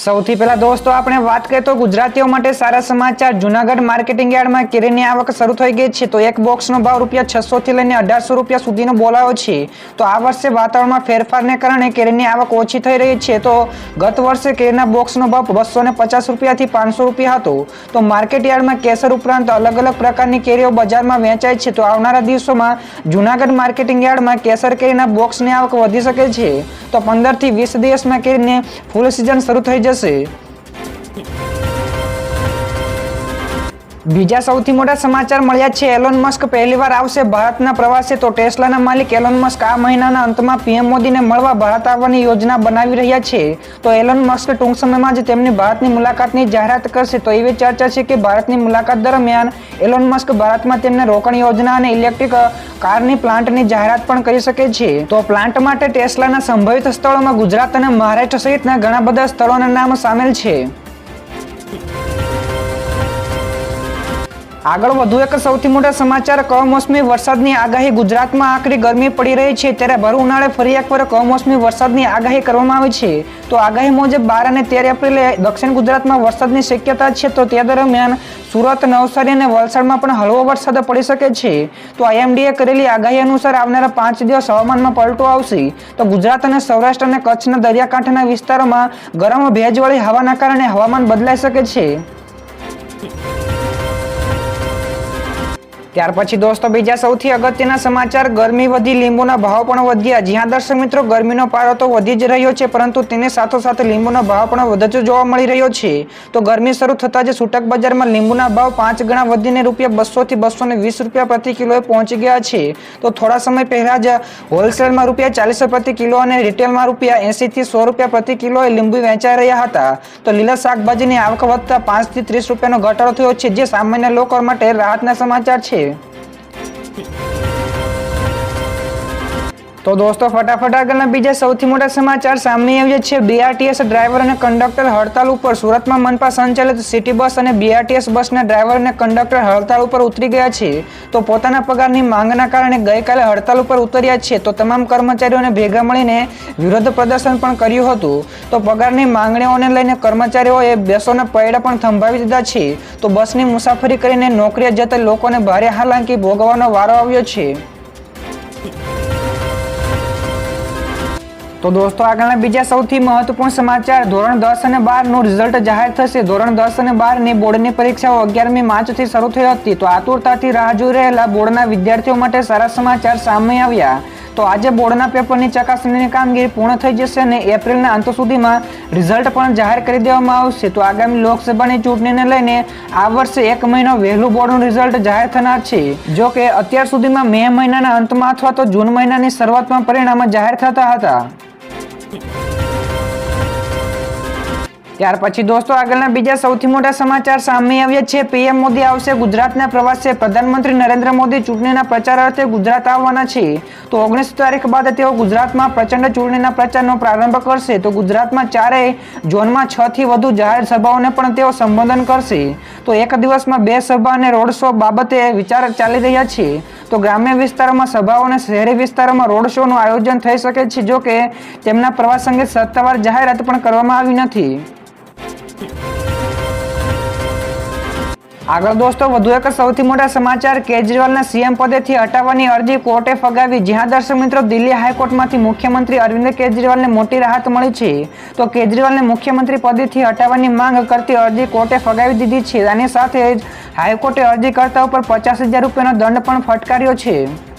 સૌથી પહેલા દોસ્તો, આપણે વાત કરીએ તો ગુજરાતીઓ માટે સારા સમાચાર. જુનાગઢ માર્કેટિંગ યાર્ડમાં કેરીની આવક શરૂ થઈ ગઈ છે. તો એક બોક્સનો ભાવ રૂપિયા છસો થી લઈને અઢારસો રૂપિયા સુધીનો બોલાયો છે. તો આ વર્ષે વાતાવરણમાં ફેરફારને કારણે કેરીની આવક ઓછી થઈ રહી છે. તો ગત વર્ષે કેરીના બોક્સનો ભાવ બસો ને પચાસ રૂપિયાથી પાંચસો રૂપિયા હતો. તો માર્કેટ યાર્ડમાં કેસર ઉપરાંત અલગ અલગ પ્રકારની કેરીઓ બજારમાં વેચાય છે. તો આવનારા દિવસોમાં જુનાગઢ માર્કેટિંગ યાર્ડમાં કેસર કેરીના બોક્સની આવક વધી શકે છે. તો પંદરથી વીસ દિવસમાં કેરીને ફૂલ સિઝન શરૂ થઈ જશે. esquecer. બીજા સૌથી મોટા સમાચાર મળ્યા છે એલોન મસ્ક પહેલીવાર આવશે ભારતના પ્રવાસે. તો ટેસ્લાના માલિક એલોન મસ્ક આ મહિનાના અંતમાં પીએમ મોદીને મળવા ભારત આવવાની યોજના બનાવી રહ્યા છે. તો એલોન મસ્ક ટૂંક સમયમાં જ તેમની ભારતની મુલાકાતની જાહેરાત કરશે. તો એવી ચર્ચા છે કે ભારતની મુલાકાત દરમિયાન એલોન મસ્ક ભારતમાં તેમને રોકાણ યોજના અને ઇલેક્ટ્રિક કારની પ્લાન્ટની જાહેરાત પણ કરી શકે છે. તો પ્લાન્ટ માટે ટેસ્લાના સંભવિત સ્થળોમાં ગુજરાત અને મહારાષ્ટ્ર સહિતના ઘણા બધા સ્થળોના નામ સામેલ છે. આગળ વધુ એક સૌથી મોટા સમાચાર. કમોસમી વરસાદની આગાહી ગુજરાતમાં આકરી ગરમી પડી રહી છે. ત્યારે ભર ઉનાળે ફરી એકવાર કમોસમી વરસાદની આગાહી કરવામાં આવી છે. તો આગાહી મુજબ બાર અને તેર એપ્રિલે દક્ષિણ ગુજરાતમાં વરસાદની શક્યતા છે. તો તે દરમિયાન સુરત, નવસારી અને વલસાડમાં પણ હળવો વરસાદ પડી શકે છે. તો આઈએમડીએ કરેલી આગાહી અનુસાર આવનારા પાંચ દિવસ હવામાનમાં પલટો આવશે. તો ગુજરાત અને સૌરાષ્ટ્ર અને કચ્છના દરિયાકાંઠાના વિસ્તારોમાં ગરમ ભેજવાળી હવાના કારણે હવામાન બદલાઈ શકે છે. ત્યાર પછી દોસ્તો, બીજા સૌથી અગત્યના સમાચાર, ગરમી વધી, લીંબુના ભાવ પણ વધ્યા. જ્યાં દર્શક મિત્રો, ગરમીનો પારો તો વધી જ રહ્યો છે, પરંતુ તેની સાથોસાથ લીંબુનો ભાવ પણ વધતો જોવા મળી રહ્યો છે. તો ગરમી શરૂ થતાં જ છૂટક બજારમાં લીંબુના ભાવ પાંચ ગણા વધીને રૂપિયા બસોથી બસો વીસ રૂપિયા પ્રતિ કિલોએ પહોંચી ગયા છે. તો થોડા સમય પહેલાં જ હોલસેલમાં રૂપિયા ચાલીસ પ્રતિ કિલો અને રિટેલમાં રૂપિયા એંસીથી સો રૂપિયા પ્રતિ કિલોએ લીંબુ વેચાઈ રહ્યા હતા. તો લીલા શાકભાજીની આવક વધતા પાંચથી ત્રીસ રૂપિયાનો ઘટાડો થયો છે, જે સામાન્ય લોકો માટે રાહતના સમાચાર છે. you. તો દોસ્તો, ફટાફટ આગળના બીજા સૌથી મોટા સમાચાર સામે આવ્યા છે. બીઆરટીએસ ડ્રાઈવર અને કંડક્ટર હડતાલ ઉપર સુરતમાં મનપા સંચાલિત સિટી બસ અને બીઆરટીએસ બસના ડ્રાઈવર અને કંડક્ટર હડતાલ ઉપર ઉતરી ગયા છે. તો પોતાના પગારની માંગના કારણે ગઈકાલે હડતાલ ઉપર ઉતર્યા છે. તો તમામ કર્મચારીઓને ભેગા મળીને વિરોધ પ્રદર્શન પણ કર્યું હતું. તો પગારની માંગણીઓને લઈને કર્મચારીઓએ બસોના પૈડા પણ થંભાવી દીધા છે. તો બસની મુસાફરી કરીને નોકરીએ જતા લોકોને ભારે હાલાકી ભોગવવાનો વારો આવ્યો છે. તો દોસ્તો, આગળના બીજા સૌથી મહત્વપૂર્ણ સમાચાર. ધોરણ દસ અને બારનું રિઝલ્ટ જાહેર થશે. ધોરણ દસ અને બારની બોર્ડની પરીક્ષાઓ અગિયારમી માર્ચથી શરૂ થઈ હતી. તો આતુરતાથી રાહ જોઈ રહેલા બોર્ડના વિદ્યાર્થીઓ માટે સારા સમાચાર સામે આવ્યા. તો આજે બોર્ડના પેપરની ચકાસણીની કામગીરી પૂર્ણ થઈ જશે અને એપ્રિલના અંત સુધીમાં રિઝલ્ટ પણ જાહેર કરી દેવામાં આવશે. તો આગામી લોકસભાની ચૂંટણીને લઈને આ વર્ષે એક મહિનો વહેલું બોર્ડનું રિઝલ્ટ જાહેર થનાર છે. જો કે અત્યાર સુધીમાં મે મહિનાના અંતમાં અથવા તો જૂન મહિનાની શરૂઆતમાં પરિણામ જાહેર થતા હતા. Thank you. ત્યાર પછી દોસ્તો, આગળના બીજા સૌથી મોટા સમાચાર સામે આવ્યા છે. પીએમ મોદી આવશે ગુજરાતના પ્રવાસે. પ્રધાનમંત્રી નરેન્દ્ર મોદી ચૂંટણીના પ્રચાર અર્થે ગુજરાત આવવાના છે. તો ઓગણીસ તારીખ બાદ તેઓ ગુજરાતમાં પ્રચંડ ચૂંટણીના પ્રચારનો પ્રારંભ કરશે. તો ગુજરાતમાં ચારેય ઝોનમાં છ થી વધુ જાહેર સભાઓને પણ તેઓ સંબોધન કરશે. તો એક દિવસમાં બે સભા અને રોડ શો બાબતે વિચાર ચાલી રહ્યા છે. તો ગ્રામ્ય વિસ્તારોમાં સભાઓ અને શહેરી વિસ્તારોમાં રોડ શોનું આયોજન થઈ શકે છે જોકે તેમના પ્રવાસ અંગે સત્તાવાર જાહેરાત પણ કરવામાં આવી નથી. આગળ દોસ્તો, વધુ એક સૌથી મોટા સમાચાર. કેજરીવાલના સીએમ પદેથી હટાવવાની અરજી કોર્ટે ફગાવી. જ્યાં દર્શક મિત્રો, દિલ્હી હાઈકોર્ટમાંથી મુખ્યમંત્રી અરવિંદ કેજરીવાલને મોટી રાહત મળી છે. તો કેજરીવાલને મુખ્યમંત્રી પદેથી હટાવવાની માંગ કરતી અરજી કોર્ટે ફગાવી દીધી છે. અને સાથે જ હાઈકોર્ટે અરજીકર્તા ઉપર પચાસ હજાર રૂપિયાનો દંડ પણ ફટકાર્યો છે.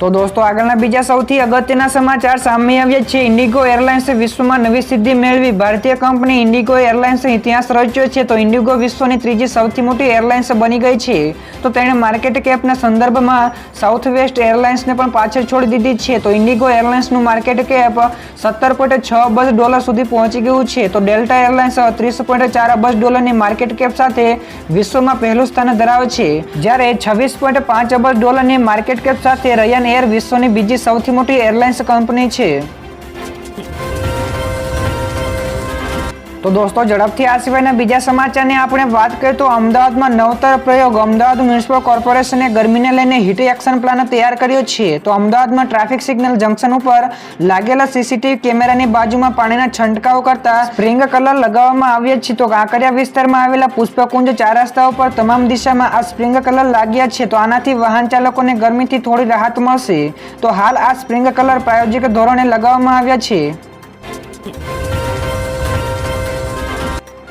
તો દોસ્તો, આગળના બીજા સૌથી અગત્યના સમાચાર સામે આવ્યા છે. ઇન્ડિગો એરલાઇન્સે વિશ્વમાં નવી સિદ્ધિ મેળવી. ભારતીય કંપની ઇન્ડિગો એરલાઇન્સે ઇતિહાસ રચ્યો છે. તો ઇન્ડિગો વિશ્વની ત્રીજી સૌથી મોટી એરલાઇન્સ બની ગઈ છે. તો તેણે માર્કેટ કેપના સંદર્ભમાં સાઉથ વેસ્ટ એરલાઇન્સને પણ પાછળ છોડી દીધી છે. તો ઇન્ડિગો એરલાઇન્સનું માર્કેટ કેપ સત્તર પોઈન્ટ છ અબજ ડોલર સુધી પહોંચી ગયું છે. તો ડેલ્ટા એરલાઇન્સ ત્રીસ પોઈન્ટ ચાર અબજ ડોલરની માર્કેટ કેપ સાથે વિશ્વમાં પહેલું સ્થાન ધરાવે છે. જ્યારે છવ્વીસ પોઈન્ટ પાંચ અબજ ડોલરની માર્કેટ કેપ સાથે રયન એર વિશ્વની બીજી સૌથી મોટી એરલાઇન્સ કંપની છે. તો દોસ્તો, ઝડપથી આ સિવાયના બીજા સમાચારની આપણે વાત કરીએ તો અમદાવાદમાં નવતર પ્રયોગ અમદાવાદ મ્યુનિસિપલ કોર્પોરેશને ગરમીને લઈને હીટ એક્શન પ્લાન તૈયાર કર્યો છે. તો અમદાવાદમાં ટ્રાફિક સિગ્નલ જંકશન ઉપર લાગેલા સીસીટીવી કેમેરાની બાજુમાં પાણીના છંટકાવ કરતા સ્પ્રિંગ કલર લગાવવામાં આવ્યા છે. તો કાંકરિયા વિસ્તારમાં આવેલા પુષ્પકુંજ ચાર રસ્તા ઉપર તમામ દિશામાં આ સ્પ્રિંગ કલર લાગ્યા છે. તો આનાથી વાહન ચાલકોને ગરમીથી થોડી રાહત મળશે. તો હાલ આ સ્પ્રિંગ કલર પ્રાયોજિક ધોરણે લગાવવામાં આવ્યા છે.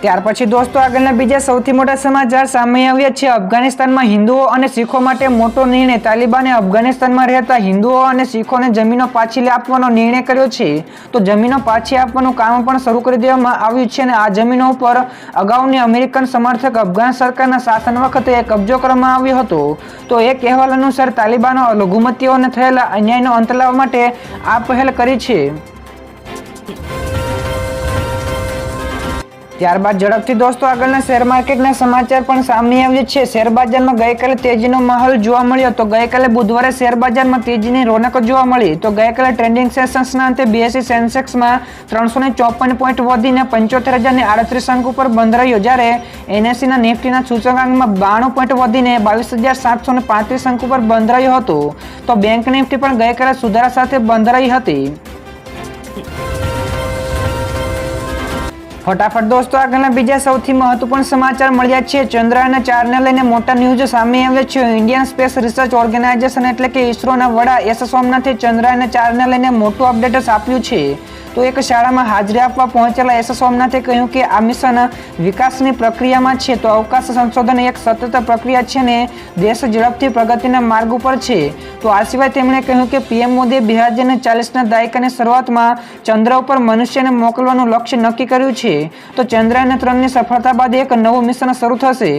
ત્યાર પછી દોસ્તો આગળના બીજા સૌથી મોટા સમાચાર સામે આવ્યા છે. અફઘાનિસ્તાનમાં હિન્દુઓ અને શીખો માટે મોટો નિર્ણય. તાલિબાને અફઘાનિસ્તાનમાં રહેતા હિન્દુઓ અને શીખોને જમીનો પાછી આપવાનો નિર્ણય કર્યો છે. તો જમીનો પાછી આપવાનું કામ પણ શરૂ કરી દેવામાં આવ્યું છે અને આ જમીનો ઉપર અગાઉની અમેરિકન સમર્થક અફઘાન સરકારના શાસન વખતે કબજો કરવામાં આવ્યો હતો. તો એક અહેવાલ અનુસાર તાલિબાનો લઘુમતીઓને થયેલા અન્યાયનો અંત લાવવા માટે આ પહેલ કરી છે. ત્યારબાદ ઝડપથી દોસ્તો આગળના શેર માર્કેટના સમાચાર પણ સામે આવ્યા છે. શેર બજારમાં ગઈકાલે તેજીનો માહોલ જોવા મળ્યો તો ગઈકાલે બુધવારે શેર બજારમાં તેજીની રોનક જોવા મળી. તો ગઈકાલે ટ્રેન્ડિંગ સેશન્સના અંતે બીએસસી સેન્સેક્સમાં ત્રણસો ને ચોપન પોઈન્ટ વધીને પંચોતેર હજાર આડત્રીસ અંક ઉપર બંધ રહ્યો. જ્યારે એનએસસીના નિફ્ટીના સૂચકાંકમાં બાણું પોઈન્ટ વધીને બાવીસ હજાર સાતસો ને પાંત્રીસ અંક ઉપર બંધ રહ્યો હતો. તો બેંક નિફ્ટી પણ ગઈકાલે સુધારા સાથે બંધ રહી હતી. ફટાફટ દોસ્તો, આગળના બીજા સૌથી મહત્વપૂર્ણ સમાચાર મળ્યા છે. ચંદ્રયાન ચારને લઈને મોટા ન્યૂઝ સામે આવે છે. ઇન્ડિયન સ્પેસ રિસર્ચ ઓર્ગેનાઇઝેશન એટલે કે ઇસરોના વડા એસ સોમનાથે ચંદ્રયાન ચારને લઈને મોટું અપડેટ આપ્યું છે. તો એક શાળામાં હાજરી આપવા પહોંચેલા એસ સોમનાથે કહ્યું કે આ મિશન વિકાસની પ્રક્રિયામાં છે. તો અવકાશ સંશોધન એક સતત પ્રક્રિયા છે ને દેશ ઝડપથી પ્રગતિના માર્ગ ઉપર છે. તો આ સિવાય તેમણે કહ્યું કે પીએમ મોદીએ બે હજાર ચાલીસના દાયકાની શરૂઆતમાં ચંદ્ર ઉપર મનુષ્યને મોકલવાનું લક્ષ્ય નક્કી કર્યું છે. તો ચંદ્રયાન ત્રણની સફળતા બાદ એક નવું મિશન શરૂ થશે.